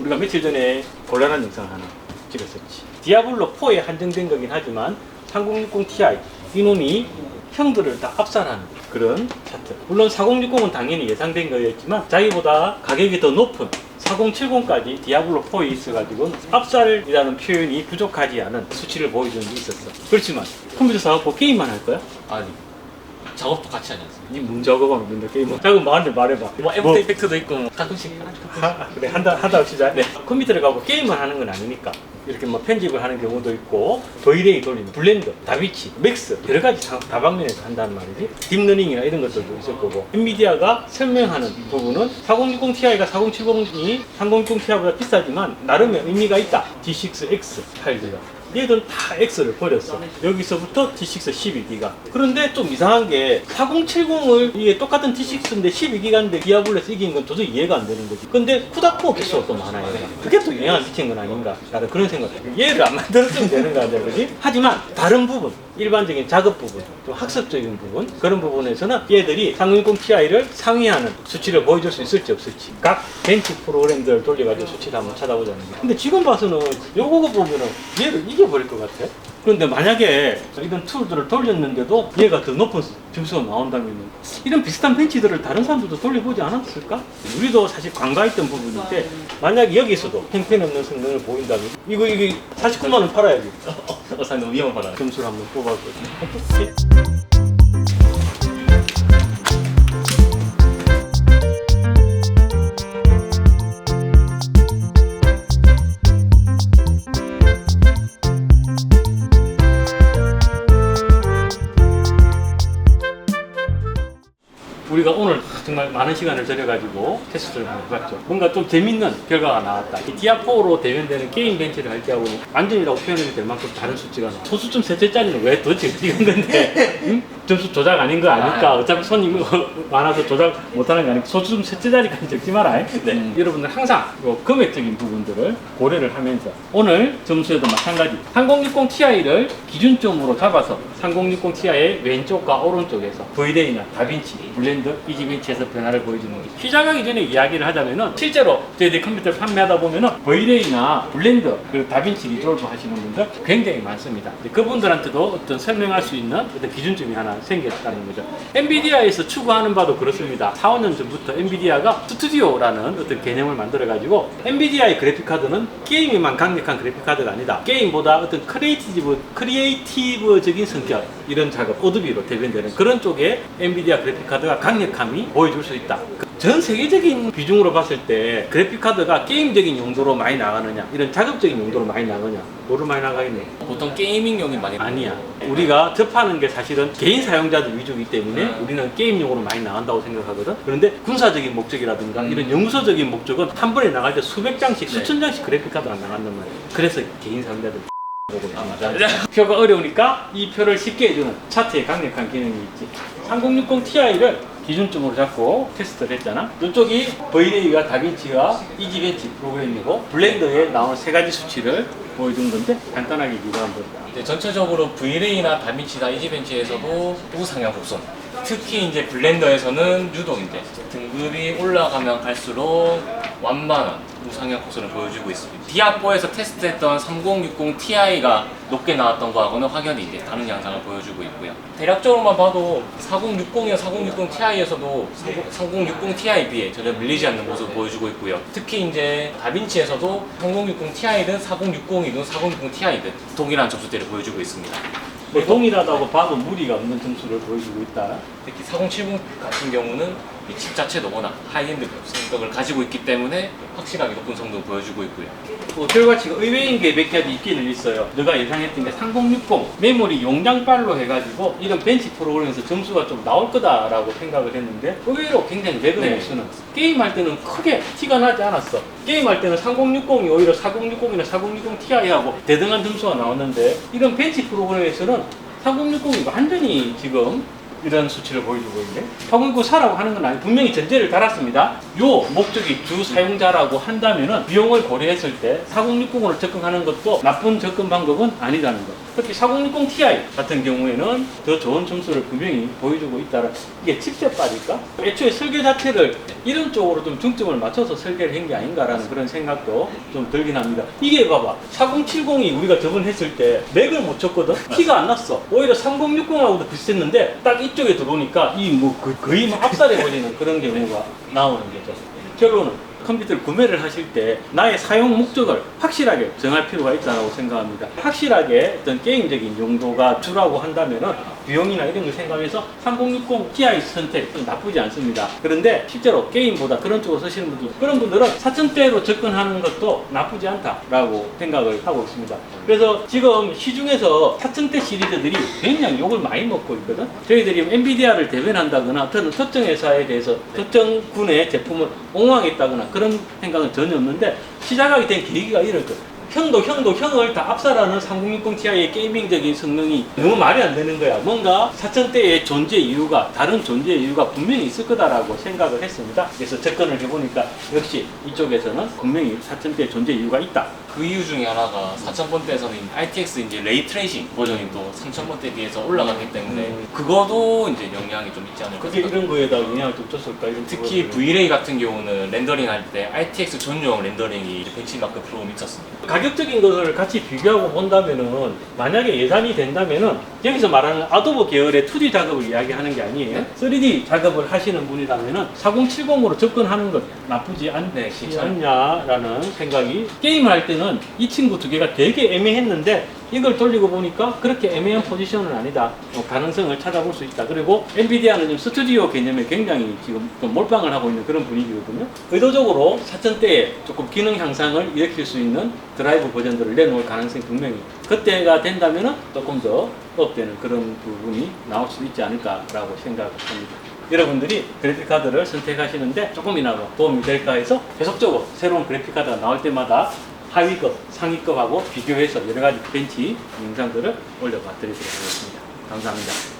우리가 며칠 전에 곤란한 영상을 하나 찍었었지. 디아블로 4에 한정된 거긴 하지만 3060 Ti 이놈이 형들을 다 압살하는 그런 차트. 물론 4060은 당연히 예상된 거였지만 자기보다 가격이 더 높은 4070까지 디아블로 4에 있어가지고 압살이라는 표현이 부족하지 않은 수치를 보여주는 게 있었어. 그렇지만 컴퓨터 사갖고 게임만 할 거야? 아니 작업도 같이 하지 않습니까? 니문 작업하면 맨날 게임만. 작업 말한테 말해봐. 뭐 애프터 이펙트도 있고 뭐 가끔씩 하, 그래 한다 하다 합시다. 네. 컴퓨터를 갖고 게임만 하는 건 아니니까 이렇게 뭐 편집을 하는 경우도 있고 V-Ray 돌리는 블렌더, 다비치, 맥스 여러 가지 다- 다방면에서 한다는 말이지. 딥러닝이나 이런 것들도 있을 거고 엔비디아가 설명하는 부분은 4060 Ti가 4070이 3060 Ti보다 비싸지만 나름의 의미가 있다. D6X 파일들가. 얘들은 다 X를 버렸어. 여기서부터 D6 12기가. 그런데 좀 이상한 게 4070을 이게 똑같은 D6인데 12기가인데 디아블로에서 이긴 건 도저히 이해가 안 되는 거지. 근데 쿠다코 개수가 또 많아요. 그게 또 영향을 미친 건 아닌가. 나는 그런 생각. 얘를 안 만들었으면 되는 거 아니야, 그지? 하지만 다른 부분, 일반적인 작업 부분, 좀 학습적인 부분 그런 부분에서는 얘들이 3060 Ti를 상회하는 수치를 보여줄 수 있을지 없을지 각 벤치 프로그램들을 돌려가지고 수치를 한번 찾아보자는 게. 근데 지금 봐서는 요거 보면은 얘를 이겨버릴 것 같아. 그런데 만약에 이런 툴들을 돌렸는데도 얘가 더 높은 점수가 나온다면 이런 비슷한 벤치들을 다른 사람들도 돌려보지 않았을까? 우리도 사실 관가했던 부분인데 만약 여기서도 형편없는 성능을 보인다면 이거 이거 49만 원 팔아야지 어, 너무 위험하다 점수를 한번 뽑아보자. 우리가 오늘 정말 많은 시간을 들여가지고 테스트를 해봤죠. 뭔가 좀 재밌는 결과가 나왔다. 이 디아4로 대면되는 게임 벤치를 할 때하고는 완전이라고 표현해도 될 만큼 다른 수치가 나와. 소수점 셋째 짜리는 왜 도대체 찍은 건데? 응? 점수 조작 아닌 거 아닐까? 어차피 손님 많아서 조작 못하는 거 아니고 소수점 셋째짜리까지 적지 마라. 네. 여러분들 항상 요 금액적인 부분들을 고려를 하면서 오늘 점수에도 마찬가지 3060 Ti를 기준점으로 잡아서 3060 Ti의 왼쪽과 오른쪽에서 V-Ray나 다빈치, 블렌더, 이지벤치에서 변화를 보여주는 게 시작하기 전에 이야기를 하자면은 실제로 저희들이 컴퓨터를 판매하다 보면은 V-Ray나 블렌더, 그리고 다빈치 리졸브 하시는 분들 굉장히 많습니다. 그분들한테도 어떤 설명할 수 있는 어떤 기준점이 하나 생겼다는 거죠. 엔비디아에서 추구하는 바도 그렇습니다. 4, 5년 전부터 엔비디아가 스튜디오라는 어떤 개념을 만들어가지고 엔비디아의 그래픽카드는 게임에만 강력한 그래픽카드가 아니다. 게임보다 어떤 크리에이티브, 크리에이티브적인 성격, 이런 작업, 오드비로 대변되는 그런 쪽에 엔비디아 그래픽카드가 강력함이 보여 줄 수 있다. 전 세계적인 비중으로 봤을 때 그래픽카드가 게임적인 용도로 많이 나가느냐, 이런 작업적인 용도로 많이 나가느냐, 뭐로 많이 나가겠네. 보통 게이밍용이 많이 아니야. 우리가 접하는 게 사실은 개인 사용자들 위주이기 때문에 음. 우리는 게임용으로 많이 나간다고 생각하거든. 그런데 군사적인 목적이라든가 음. 이런 연구소적인 목적은 한 번에 나갈 때 수백 장씩, 네. 수천 장씩 그래픽카드가 나간단 말이야. 그래서 개인 사용자들 보고 아 표가 어려우니까 이 표를 쉽게 해주는 차트에 강력한 기능이 있지. 3060 Ti를 기준점으로 잡고 테스트를 했잖아. 이쪽이 V-Ray와 다빈치와 이지벤치 프로그램이고 블렌더에 나오는 세 가지 수치를 보여준 건데 간단하게 이거 한번. 이제 전체적으로 V-Ray나 다빈치나 이지벤치에서도 우상향 곡선 특히 이제 블렌더에서는 유독 이제 등급이 올라가면 갈수록 완만한 우상향 곡선을 보여주고 있습니다. 디아4에서 테스트했던 3060 Ti가 높게 나왔던 거하고는 확연히 이제 다른 양상을 보여주고 있고요. 대략적으로만 봐도 4060이나 4060 Ti에서도 3060 Ti에 비해 전혀 밀리지 않는 모습을 보여주고 있고요. 특히 이제 다빈치에서도 3060 Ti든 4060이든 4060 Ti든 동일한 점수대를 보여주고 있습니다. 뭐 동일하다고 봐도 무리가 없는 점수를 보여주고 있다. 특히 4070 같은 경우는 이 칩 자체도 워낙 하이엔드 성격을 가지고 있기 때문에 확실하게 높은 성능을 보여주고 있고요. 뭐 결과치가 의외인 게 몇 가지 있기는 있어요. 내가 예상했던 게 3060 메모리 용량빨로 해가지고 이런 벤치 프로그램에서 점수가 좀 나올 거다라고 생각을 했는데 의외로 굉장히 맥을 네. 못 쓰는 게임할 때는 크게 티가 나지 않았어. 게임할 때는 3060이 오히려 4060이나 4060 Ti하고 대등한 점수가 나왔는데 이런 벤치 프로그램에서는 3060이 완전히 지금 이런 수치를 보여주고 있네. 4069사라고 하는 건 아니 분명히 전제를 달았습니다. 요 목적이 주 사용자라고 한다면은 비용을 고려했을 때 4060으로 접근하는 것도 나쁜 접근 방법은 아니라는 것. 특히 4060 Ti 같은 경우에는 더 좋은 점수를 분명히 보여주고 있다는 이게 칩셋 빠질까? 애초에 설계 자체를 이런 쪽으로 좀 중점을 맞춰서 설계를 한 게 아닌가라는 그런 생각도 좀 들긴 합니다. 이게 봐봐. 4070이 우리가 저번 했을 때 맥을 못 쳤거든? 티가 안 났어. 오히려 3060하고도 비슷했는데 딱 이쪽에 들어오니까 이뭐 거의 뭐 압살해 버리는 그런 경우가 나오는 거죠. 결론은 컴퓨터를 구매를 하실 때 나의 사용 목적을 확실하게 정할 필요가 있다고 생각합니다. 확실하게 어떤 게임적인 용도가 주라고 한다면 은 비용이나 이런 걸 생각해서 3060 Ti 선택 은 나쁘지 않습니다. 그런데 실제로 게임보다 그런 쪽으로 쓰시는 분들 그런 분들은 4000대로 접근하는 것도 나쁘지 않다라고 생각을 하고 있습니다. 그래서 지금 시중에서 4000대 시리즈들이 굉장히 욕을 많이 먹고 있거든. 저희들이 엔비디아를 대변한다거나 어떤 특정 회사에 대해서 특정 군의 제품을 옹호하겠다거나 그런 생각은 전혀 없는데 시작하게 된 계기가 이럴 거예요. 형도 형도 형을 다 압살하는 3060 Ti의 게이밍적인 성능이 너무 말이 안 되는 거야. 뭔가 4000대의 존재 이유가 다른 존재 이유가 분명히 있을 거다라고 생각을 했습니다. 그래서 접근을 해보니까 역시 이쪽에서는 분명히 4000대의 존재 이유가 있다. 그 이유 중에 하나가 4000번대에서는 RTX 이제 레이 트레이싱 버전이 또 3000번대에 비해서 올라가기 때문에 음. 그거도 이제 영향이 좀 있지 않을까 그게. 이런 거에다 영향을 좀 줬을까 이런 특히. V-Ray 같은 경우는 렌더링 할 때 RTX 전용 렌더링이 벤치마크 프로 있었습니다. 가격적인 것을 같이 비교하고 본다면은 만약에 예산이 된다면은 여기서 말하는 아도브 계열의 2D 작업을 이야기하는 게 아니에요. 3D 작업을 하시는 분이라면은 4070으로 접근하는 것 나쁘지 않, 네. 않냐라는 생각이 게임을 할때 는 이 친구 두 개가 되게 애매했는데 이걸 돌리고 보니까 그렇게 애매한 포지션은 아니다. 어, 가능성을 찾아볼 수 있다. 그리고 엔비디아는 지금 스튜디오 개념에 굉장히 지금 좀 몰빵을 하고 있는 그런 분위기거든요. 의도적으로 4000대에 조금 기능 향상을 일으킬 수 있는 드라이브 버전들을 내놓을 가능성이 분명히 그때가 된다면은 조금 더 업되는 그런 부분이 나올 수 있지 않을까라고 생각합니다. 여러분들이 그래픽 카드를 선택하시는데 조금이나마 도움이 될까 해서 계속적으로 새로운 그래픽 카드가 나올 때마다 하위급, 상위급하고 비교해서 여러 가지 벤치 영상들을 올려봐 드리도록 하겠습니다. 감사합니다.